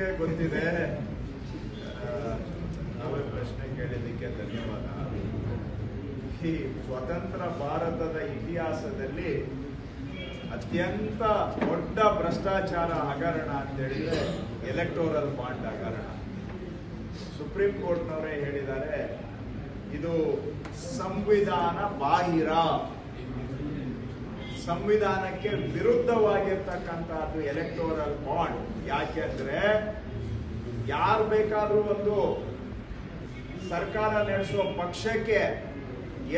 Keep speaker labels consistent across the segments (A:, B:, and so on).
A: ನಿಮಗೆ ಗೊತ್ತಿದೆ. ನಾವೇ ಪ್ರಶ್ನೆ ಕೇಳಿದ್ದಕ್ಕೆ ಧನ್ಯವಾದ. ಈ ಸ್ವತಂತ್ರ ಭಾರತದ ಇತಿಹಾಸದಲ್ಲಿ ಅತ್ಯಂತ ದೊಡ್ಡ ಭ್ರಷ್ಟಾಚಾರ ಹಗರಣ ಅಂತ ಹೇಳಿದ್ರೆ ಎಲೆಕ್ಟೋರಲ್ ಬಾಂಡ್ ಹಗರಣ. ಸುಪ್ರೀಂ ಕೋರ್ಟ್ನವರೇ ಹೇಳಿದ್ದಾರೆ, ಇದು ಸಂವಿಧಾನ ಬಾಹಿರ. ಸಂವಿಧಾನಕ್ಕೆ ವಿರುದ್ಧವಾಗಿರ್ತಕ್ಕಂಥದ್ದು ಎಲೆಕ್ಟೋರಲ್ ಬಾಂಡ್ ಯಾಕೆಂದ್ರೆ ಯಾರು ಬೇಕಾದ್ರೂ ಒಂದು ಸರ್ಕಾರ ನಡೆಸುವ ಪಕ್ಷಕ್ಕೆ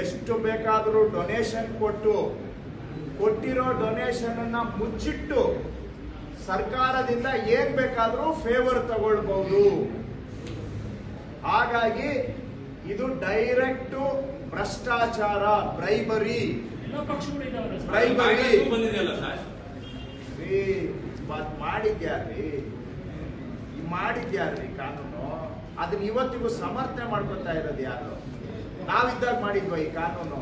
A: ಎಷ್ಟು ಬೇಕಾದರೂ ಡೊನೇಷನ್ ಕೊಟ್ಟು, ಕೊಟ್ಟಿರೋ ಡೊನೇಷನ್ ಅನ್ನ ಮುಚ್ಚಿಟ್ಟು ಸರ್ಕಾರದಿಂದ ಏನ್ ಬೇಕಾದರೂ ಫೇವರ್ ತಗೊಳ್ಬಹುದು. ಹಾಗಾಗಿ ಇದು ಡೈರೆಕ್ಟ್ ಭ್ರಷ್ಟಾಚಾರ ಬ್ರೈಬರಿ
B: ಬಂದಿದೆಯಲ್ಲ ಸರ್?
A: ಮಾಡಿದ್ಯಾರ್ರಿ ಈ ಮಾಡಿದ್ಯಾರ್ರಿ ಕಾನೂನು? ಅದನ್ನ ಇವತ್ತಿಗೂ ಸಮರ್ಥನೆ ಮಾಡ್ಕೊತಾ ಇರೋದು ಯಾರು? ನಾವಿದ್ದಾಗ ಮಾಡಿದ್ವ ಈ ಕಾನೂನು?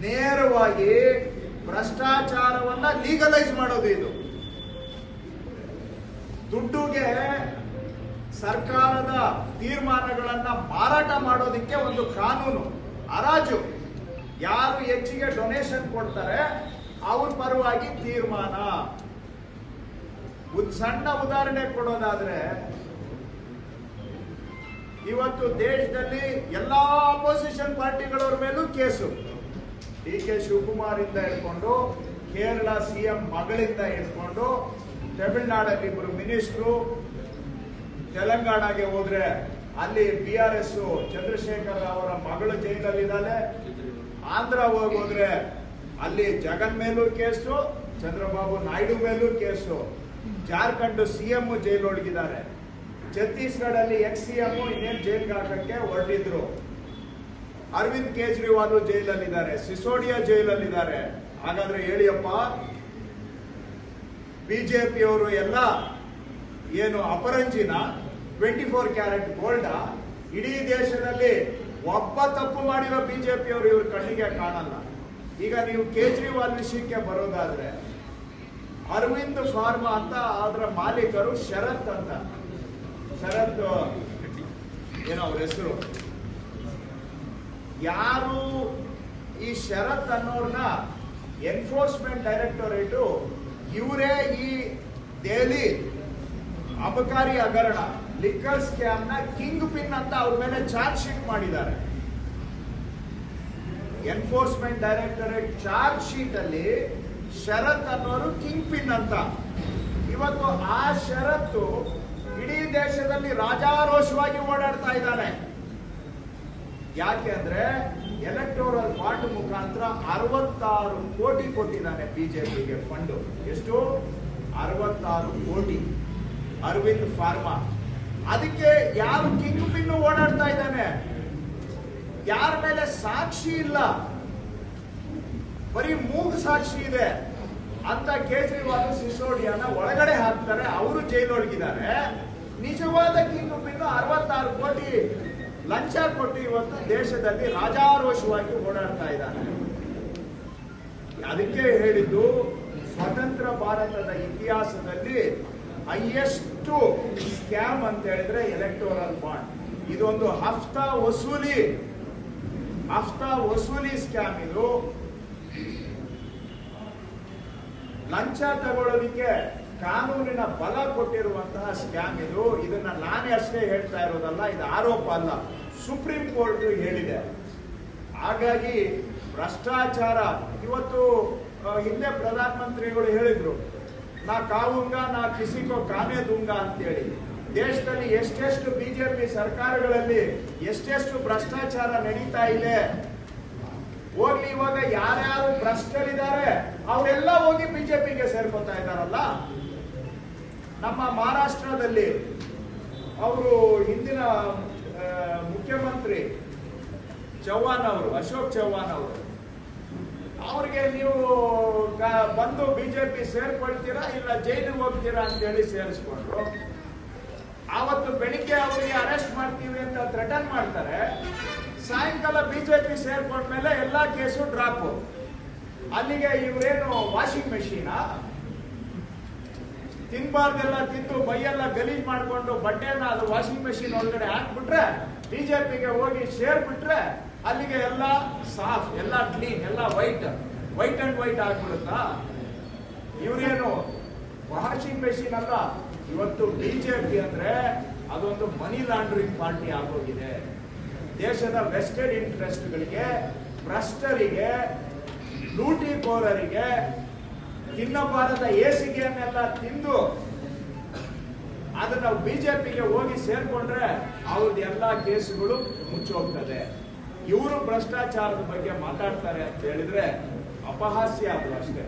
A: ನೇರವಾಗಿ ಭ್ರಷ್ಟಾಚಾರವನ್ನ ಲೀಗಲೈಸ್ ಮಾಡೋದು ಇದು. ದುಡ್ಡುಗೆ ಸರ್ಕಾರದ ತೀರ್ಮಾನಗಳನ್ನ ಮಾರಾಟ ಮಾಡೋದಕ್ಕೆ ಒಂದು ಕಾನೂನು. ಹರಾಜು ಯಾರು ಹೆಚ್ಚಿಗೆ ಡೊನೇಷನ್ ಕೊಡ್ತಾರೆ, ಅವ್ರ ಪರವಾಗಿ ತೀರ್ಮಾನ. ಒಂದು ಸಣ್ಣ ಉದಾಹರಣೆ ಕೊಡೋದಾದ್ರೆ, ಇವತ್ತು ದೇಶದಲ್ಲಿ ಎಲ್ಲಾ ಅಪೋಸಿಷನ್ ಪಾರ್ಟಿಗಳವ್ರ ಮೇಲೂ ಕೇಸು. ಡಿ ಕೆ ಶಿವಕುಮಾರ್ ಇಂದ ಹಿಡ್ಕೊಂಡು ಕೇರಳ ಸಿಎಂ ಮಗಳಿಂದ ಹಿಡ್ಕೊಂಡು ತಮಿಳುನಾಡಲ್ಲಿ ಇಬ್ಬರು ಮಿನಿಸ್ಟ್ರು ತೆಲಂಗಾಣಗೆ ಹೋದ್ರೆ ಅಲ್ಲಿ ಬಿ ಆರ್ ಎಸ್ ಚಂದ್ರಶೇಖರ್ ಅವರ ಮಗಳು ಜೈಲಲ್ಲಿದ್ದಾಳೆ. ಆಂಧ್ರ ಹೋಗೋದ್ರೆ ಅಲ್ಲಿ ಜಗನ್ ಮೇಲೂ ಕೇಸು, ಚಂದ್ರಬಾಬು ನಾಯ್ಡು ಮೇಲೂ ಕೇಸು. ಜಾರ್ಖಂಡ್ ಸಿಎಂ ಜೈಲೊಳಗಿದ್ದಾರೆ. ಛತ್ತೀಸ್ಗಢ ಅಲ್ಲಿ ಎಕ್ಸ್ ಸಿಎಂ ಇನ್ನೇನ್ ಜೈಲ್ಗೆ ಹಾಕಕ್ಕೆ ಹೊರಟಿದ್ರು. ಅರವಿಂದ್ ಕೇಜ್ರಿವಾಲ್ ಜೈಲಲ್ಲಿದ್ದಾರೆ, ಸಿಸೋಡಿಯಾ ಜೈಲಲ್ಲಿದ್ದಾರೆ. ಹಾಗಾದ್ರೆ ಹೇಳಿಯಪ್ಪ, ಬಿಜೆಪಿಯವರು ಎಲ್ಲ ಏನು ಅಪರಂಜಿನ? Twenty four carat ಗೋಲ್ಡ? ಇಡೀ ದೇಶದಲ್ಲಿ ಒಬ್ಬ ತಪ್ಪು ಮಾಡಿರೋ ಬಿಜೆಪಿಯವರು ಇವ್ರ ಕಣ್ಣಿಗೆ ಕಾಣಲ್ಲ. ಈಗ ನೀವು ಕೇಜ್ರಿವಾಲ್ ವಿಷಯಕ್ಕೆ ಬರೋದಾದ್ರೆ, ಅರವಿಂದ್ ಫಾರ್ಮಾ ಅಂತ ಅದರ ಮಾಲೀಕರು ಶರತ್ ಅಂತ. ಶರತ್, ಏನೋ ಅವ್ರ ಹೆಸರು. ಯಾರು ಈ ಶರತ್ ಅನ್ನೋರ್ನ ಎನ್ಫೋರ್ಸ್ಮೆಂಟ್ ಡೈರೆಕ್ಟೋರೇಟು ಇವರೇ ಈ ದೆಹಲಿ ಅಬಕಾರಿ ಹಗರಣ ಲಿಕ್ಕರ್ ಸ್ಕ್ಯಾಮ್ನ ಕಿಂಗ್ ಪಿನ್ ಅಂತ ಅವ್ರ ಮೇಲೆ ಚಾರ್ಜ್ ಶೀಟ್ ಮಾಡಿದ್ದಾರೆ. ಎನ್ಫೋರ್ಸ್ಮೆಂಟ್ ಡೈರೆಕ್ಟರೇಟ್ ಚಾರ್ಜ್ ಶೀಟ್ ಅಲ್ಲಿ ಶರತ್ ಅನ್ನೋರು ಕಿಂಗ್ ಪಿನ್ ಅಂತ. ಇವತ್ತು ಆ ಷರತ್ತು ಇಡೀ ದೇಶದಲ್ಲಿ ರಾಜಾರೋಷವಾಗಿ ಓಡಾಡ್ತಾ ಇದ್ದಾನೆ. ಯಾಕೆ ಅಂದ್ರೆ ಎಲೆಕ್ಟೋರಲ್ ಬಾಂಡ್ ಮುಖಾಂತರ ಅರವತ್ತಾರು ಕೋಟಿ ಕೊಟ್ಟಿದ್ದಾನೆ ಬಿಜೆಪಿಗೆ ಫಂಡು ಎಷ್ಟು? ಅರವತ್ತಾರು ಕೋಟಿ. ಅರವಿಂದ್ ಫಾರ್ಮಾ. ಅದಕ್ಕೆ ಯಾರು ಕಿಂಗ್ ಪಿನ್ ಓಡಾಡ್ತಾ ಇದ್ದಾನೆ? ಯಾರ ಮೇಲೆ ಸಾಕ್ಷಿ ಇಲ್ಲ? ಬರೀ ಮೂಗು ಸಾಕ್ಷಿ ಇದೆ ಅಂತ ಕೇಜ್ರಿವಾಲ್ ಸಿಸೋಡಿಯಾನ ಒಳಗಡೆ ಹಾಕ್ತಾರೆ. ಅವರು ಜೈಲೊಳಗಿದ್ದಾರೆ. ನಿಜವಾದ ಕಿಂಗ್ ಪಿನ್ ಅರವತ್ತಾರು ಕೋಟಿ ಲಂಚ ಕೊಟ್ಟು ಇವತ್ತು ದೇಶದಲ್ಲಿ ರಾಜಾರೋಷವಾಗಿ ಓಡಾಡ್ತಾ ಇದ್ದಾನೆ. ಅದಕ್ಕೆ ಹೇಳಿದ್ದು, ಸ್ವತಂತ್ರ ಭಾರತದ ಇತಿಹಾಸದಲ್ಲಿ ಹೈಯೆಸ್ಟ್ ಸ್ಕ್ಯಾಮ್ ಅಂತ ಹೇಳಿದ್ರೆ ಎಲೆಕ್ಟೋರಲ್ ಬಾಂಡ್. ಇದೊಂದು ಹಫ್ತಾ ವಸೂಲಿ. ಹಫ್ತಾ ವಸೂಲಿ ಸ್ಕ್ಯಾಮ್ ಇದು. ಲಂಚ ತಗೊಳ್ಳೋದಿಕ್ಕೆ ಕಾನೂನಿನ ಬಲ ಕೊಟ್ಟಿರುವಂತಹ ಸ್ಕ್ಯಾಮ್ ಇದು. ಇದನ್ನ ನಾನೇ ಅಷ್ಟೇ ಹೇಳ್ತಾ ಇರೋದಲ್ಲ, ಇದು ಆರೋಪ ಅಲ್ಲ. ಸುಪ್ರೀಂ ಕೋರ್ಟ್ ಹೇಳಿದೆ. ಹಾಗಾಗಿ ಭ್ರಷ್ಟಾಚಾರ. ಇವತ್ತು ಹಿಂದೆ ಪ್ರಧಾನಮಂತ್ರಿಗಳು ಹೇಳಿದ್ರು ನಾ ಕಾವುಂಗ, ನಾ ಕಿಸಿಕೋ ಕಾನೇ ದುಂಗ ಅಂತೇಳಿ. ದೇಶದಲ್ಲಿ ಎಷ್ಟೆಷ್ಟು ಬಿಜೆಪಿ ಸರ್ಕಾರಗಳಲ್ಲಿ ಎಷ್ಟೆಷ್ಟು ಭ್ರಷ್ಟಾಚಾರ ನಡೀತಾ ಇದೆ. ಹೋಗ್ಲಿ, ಇವಾಗ ಯಾರ್ಯಾರು ಭ್ರಷ್ಟರಿದ್ದಾರೆ, ಅವರೆಲ್ಲ ಹೋಗಿ ಬಿಜೆಪಿಗೆ ಸೇರ್ಕೊತಾ ಇದ್ದಾರಲ್ಲ? ನಮ್ಮ ಮಹಾರಾಷ್ಟ್ರದಲ್ಲಿ ಅವರು ಹಿಂದಿನ ಮುಖ್ಯಮಂತ್ರಿ ಚೌಹಾಣ್ ಅವರು, ಅಶೋಕ್ ಚೌಹಾಣ್ ಅವರು. ಅವ್ರಿಗೆ ನೀವು ಬಂದು ಬಿಜೆಪಿ ಸೇರ್ಕೊಳ್ತೀರಾ ಇಲ್ಲ ಜೈಲಿಗೆ ಹೋಗ್ತೀರಾ ಅಂತೇಳಿ ಸೇರಿಸ್ಕೊಂಡ್ರು. ಆವತ್ತು ಬೆಳಿಗ್ಗೆ ಅವರಿಗೆ ಅರೆಸ್ಟ್ ಮಾಡ್ತೀವಿ ಅಂತ ಥ್ರೆಟನ್ ಮಾಡ್ತಾರೆ. ಸಾಯಂಕಾಲ ಬಿಜೆಪಿ ಸೇರ್ಕೊಂಡ್ಮೇಲೆ ಎಲ್ಲಾ ಕೇಸು ಡ್ರಾಪ್ ಅಲ್ಲಿಗೆ ಇವರೇನು ವಾಷಿಂಗ್ ಮೆಷಿನ ತಿನ್ಬಾರ್ದೆಲ್ಲ ತಿಂದು ಮೈಯೆಲ್ಲ ಗಲೀಜ್ ಮಾಡಿಕೊಂಡು ಬಟ್ಟೆನ ಅದು ವಾಷಿಂಗ್ ಮೆಷಿನ್ ಒಳಗಡೆ ಹಾಕ್ಬಿಟ್ರೆ, ಬಿಜೆಪಿಗೆ ಹೋಗಿ ಸೇರ್ಬಿಟ್ರೆ ಅಲ್ಲಿಗೆ ಎಲ್ಲ ಸಾಫ್, ಎಲ್ಲ ಕ್ಲೀನ್ ಎಲ್ಲ ವೈಟ್ ವೈಟ್ ಅಂಡ್ ವೈಟ್ ಆಗ್ಬಿಡುತ್ತಾ? ಇವ್ರೇನು ವಾಷಿಂಗ್ ಮೆಷಿನ್ ಅಲ್ಲ? ಇವತ್ತು ಬಿಜೆಪಿ ಅಂದ್ರೆ ಅದೊಂದು ಮನಿ ಲಾಂಡ್ರಿಂಗ್ ಪಾರ್ಟಿ ಆಗೋಗಿದೆ. ದೇಶದ ವೆಸ್ಟೆಡ್ ಇಂಟ್ರೆಸ್ಟ್ಗಳಿಗೆ ಭ್ರಷ್ಟರಿಗೆ, ಲೂಟಿಕೋರರಿಗೆ ತಿನ್ನಬಾರದ ಏಸಿಗೆಯನ್ನೆಲ್ಲ ತಿಂದು ಅದನ್ನ ಬಿಜೆಪಿಗೆ ಹೋಗಿ ಸೇರ್ಕೊಂಡ್ರೆ ಅವ್ರದ್ದು ಎಲ್ಲ ಕೇಸುಗಳು ಮುಚ್ಚೋಗ್ತದೆ. ಇವರು ಭ್ರಷ್ಟಾಚಾರದ ಬಗ್ಗೆ ಮಾತಾಡ್ತಾರೆ ಅಂತ ಹೇಳಿದ್ರೆ ಅಪಹಾಸ್ಯ ಅದು ಅಷ್ಟೇ.